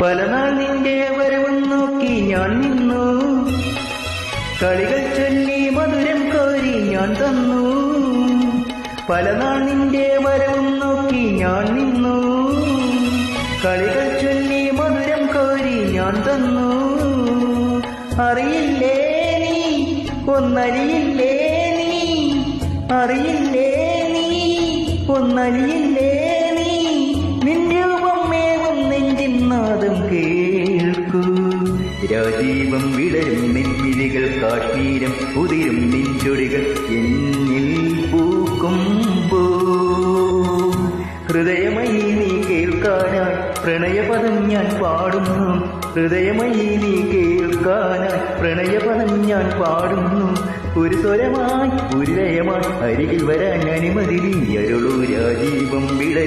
പല നാൾ നിന്റെ വരവും നോക്കി ഞാൻ നിന്നു. കളികൾ ചൊല്ലി മധുരം കോരി ഞാൻ തന്നു. പല നാൾ നിന്റെ വരവും നോക്കി ഞാൻ നിന്നു. കളികൾ ചൊല്ലി മധുരം കോരി ഞാൻ തന്നു. അറിയില്ലേ നീ? ഒന്നറിയില്ലേ നീ? അറിയില്ലേ നീ? ഒന്നറിയില്ലേ രാജീവം വിടരും നിൻമിഴികൾ കാശ്മീരം ഉതിരും നിൻചൊടികൾ എന്നിൽ പൂക്കുമ്പോ. ഹൃദയമയി നീ കേൾക്കാനായി പ്രണയപദം ഞാൻ പാടുന്നു. ഹൃദയമയി നീ കേൾക്കാനായി പ്രണയപദം ഞാൻ പാടുന്നു. ഒരു സ്വരമായി ഒരു ലയമായി അരികിൽ വരാൻ അനുമതി നീ അരുളൂ. രാജീവം വിടരും